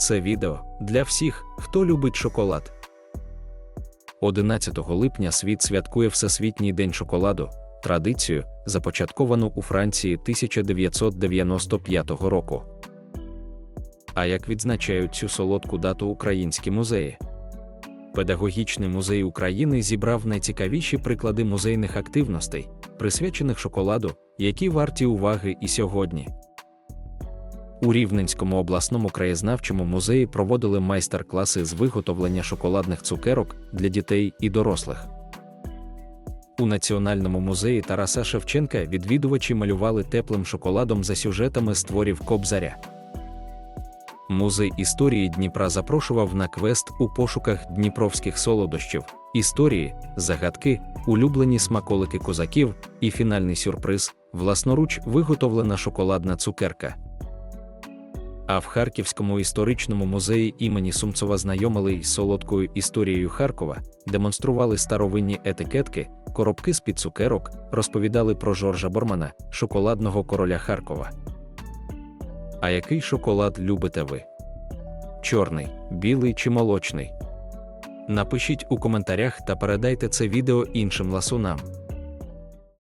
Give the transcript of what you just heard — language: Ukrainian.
Це відео для всіх, хто любить шоколад. 11 липня світ святкує Всесвітній день шоколаду, традицію, започатковану у Франції 1995 року. А як відзначають цю солодку дату українські музеї? Педагогічний музей України зібрав найцікавіші приклади музейних активностей, присвячених шоколаду, які варті уваги і сьогодні. У Рівненському обласному краєзнавчому музеї проводили майстер-класи з виготовлення шоколадних цукерок для дітей і дорослих. У Національному музеї Тараса Шевченка відвідувачі малювали теплим шоколадом за сюжетами з творів Кобзаря. Музей історії Дніпра запрошував на квест у пошуках дніпровських солодощів, історії, загадки, улюблені смаколики козаків і фінальний сюрприз власноруч виготовлена шоколадна цукерка. А в Харківському історичному музеї імені Сумцова знайомили із солодкою історією Харкова, демонстрували старовинні етикетки, коробки з-під цукерок, розповідали про Жоржа Бормана, шоколадного короля Харкова. А який шоколад любите ви? Чорний, білий чи молочний? Напишіть у коментарях та передайте це відео іншим ласунам.